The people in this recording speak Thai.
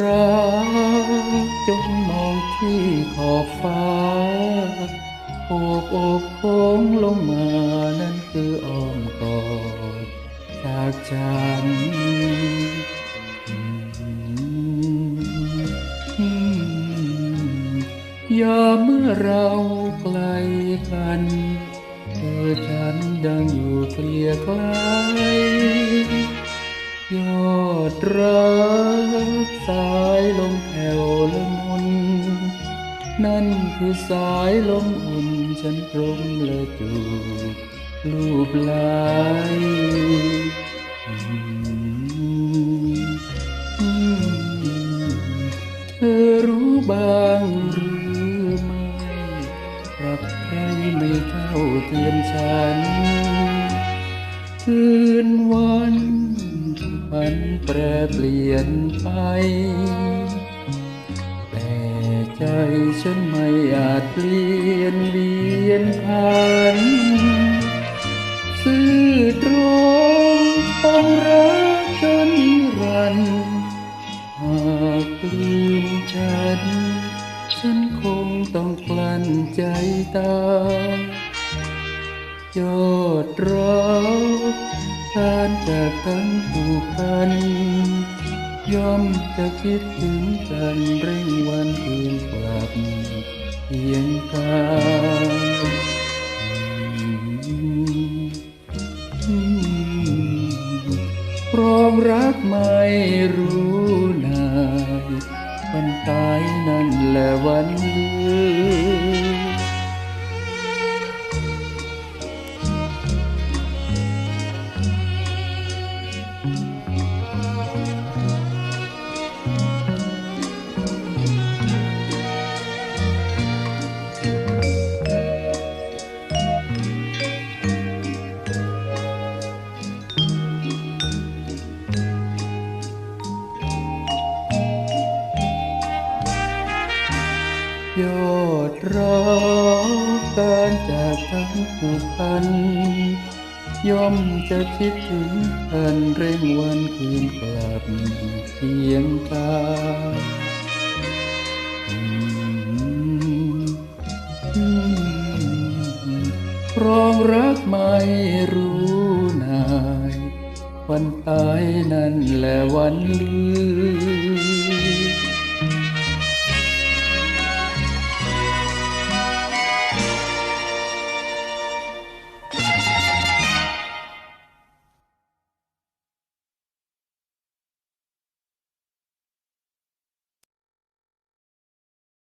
รักจงมองที่ขอบฟ้าโอบโอบโค้งลงมานั่นคืออ้อมกอดจากฉันอืมอืมยามเมื่อเราไกลกันเธอฉันดังอยู่เกลียไกล ยอดรักสายลมแผ่วละมุน นั่นคือสายลมอุ่นฉันพรมและจูบลูบไลอืมอืมเธอรู้บ้างหรือไม่รักใครไม่เท่าเทียมฉัน คืนวันมันแปรเปลี่ยนไป แต่ใจฉันไม่อาจเปลี่ยนเวียนผ่านซื่อตรงต้องรักจนนิรันดร์หากลืมฉัน ฉันคงต้องกลั้นใจตาย ยอดรักการจากกันผูกพันย่อมจะคิดถึงกันเร่งวันคืนกลับเพียงกายครองรักไม่รู้นายวันตายนั่นแหละวันลืม รักการจากทั้งผูกพัน ย่อมจะคิดถึงกันเร่งวันคืนกลับเพียงตาอืมอืมครองรักไม่รู้นาย วันตายนั่นแหละวันลื